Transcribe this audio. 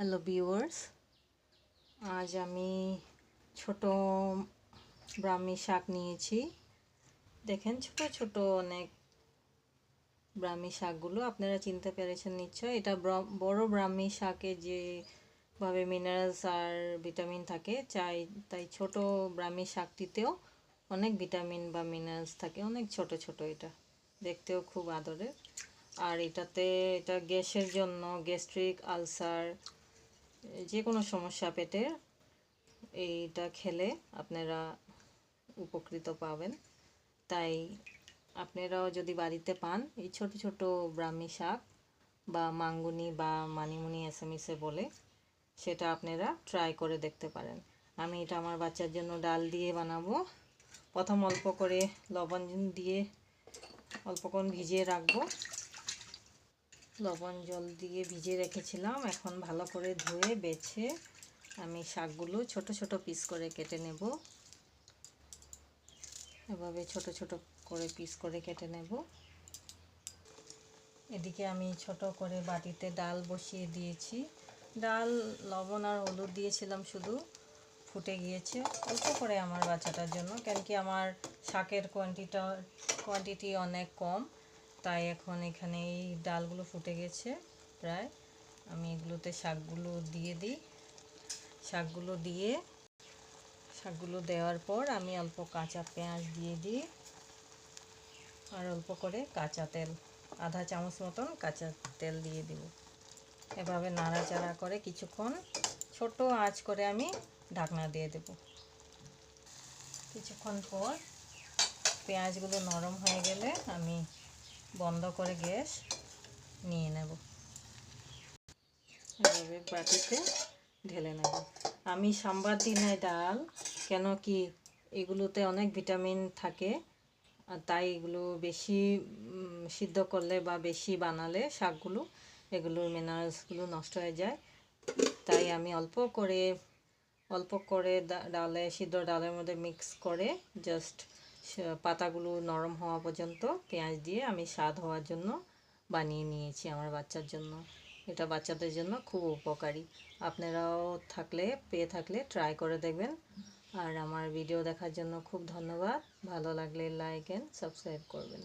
Hello viewers আজ আমি ছোট ব্রাহ্মী শাক নিয়েছি। দেখেন, ছোট ছোট অনেক ব্রাহ্মী শাকগুলো। আপনারা চিনতে পেরেছেন নিশ্চয় এটা বড় ব্রাহ্মী শাকে যেভাবে মিনারেলস আর ভিটামিন থাকে, চাই, তাই ছোট ব্রাহ্মী শাকটিতেও অনেক ভিটামিন বা মিনারেলস থাকে। অনেক ছোট ছোট এটা। দেখতেও খুব আদরের। আর এটাতে, এটা গ্যাসের জন্য গ্যাস্ট্রিক আলসার যে কোনো সমস্যা পেটের এইটা খেলে আপনারা উপকৃত পাবেন। তাই আপনারাও যদি বাড়িতে পান, এই ছোট ছোট ব্রাহ্মী শাক বা মাঙ্গুনি বা মানিমুনি এসএমএসে বলে, সেটা আপনারা ট্রাই করে দেখতে পারেন। আমি এটা আমার বাচ্চার জন্য ডাল দিয়ে বানাবো। প্রথম অল্প করে লবণ দিয়ে অল্পক্ষণ ভিজিয়ে রাখব। লবণ জল দিয়ে ভিজিয়ে রেখেছিলাম। এখন ভালো করে ধুয়ে, বেছে আমি শাকগুলো ছোট ছোট পিস করে কেটে নেব। এভাবে ছোট ছোট করে পিস করে কেটে নেব। এদিকে আমি ছোট করে বাটিতে ডাল বসিয়ে দিয়েছি। ডাল, লবণ আর হলুদ দিয়েছিলাম শুধু, ফুটে গিয়েছে। অল্প করে আমার বাচ্চাটার জন্য কেন কি আমার শাকের কোয়ান্টিটা কোয়ান্টিটি অনেক কম। তাই এখন এখানে এই ডালগুলো ফুটে গেছে প্রায়। আমি এগুলোতে শাকগুলো দিয়ে দিই। শাকগুলো দিয়ে, শাকগুলো দেওয়ার পর আমি অল্প কাঁচা পেঁয়াজ দিয়ে দিই। আর অল্প করে কাঁচা তেল, আধা চামচ মতন কাঁচা তেল দিয়ে দিব। এভাবে নাড়াচাড়া করে কিছুক্ষণ ছোট আঁচ করে আমি ঢাকনা দিয়ে দেব। কিছুক্ষণ পর পেঁয়াজগুলো নরম হয়ে গেলে আমি বন্ধ করে গ্যাস নিয়ে নেব। এভাবে বাটিতে ঢেলে নেব। আমি সাম্বার দিনে ডাল, কেন কি এগুলোতে অনেক ভিটামিন থাকে তাই এগুলো বেশি সিদ্ধ করলে বা বেশি বানালে শাকগুলো, এগুলোর মিনারেলসগুলো নষ্ট হয়ে যায়। তাই আমি অল্প করে অল্প করে ডালে, সিদ্ধ ডালের মধ্যে মিক্স করে জাস্ট পাতাগুলো নরম হওয়া পর্যন্ত পেঁয়াজ দিয়ে আমি স্বাদ হওয়ার জন্য বানিয়ে নিয়েছি আমার বাচ্চার জন্য। এটা বাচ্চাদের জন্য খুব উপকারী। আপনারাও থাকলে, পেয়ে থাকলে ট্রাই করে দেখবেন। আর আমার ভিডিও দেখার জন্য খুব ধন্যবাদ। ভালো লাগলে লাইক অ্যান্ড সাবস্ক্রাইব করবেন।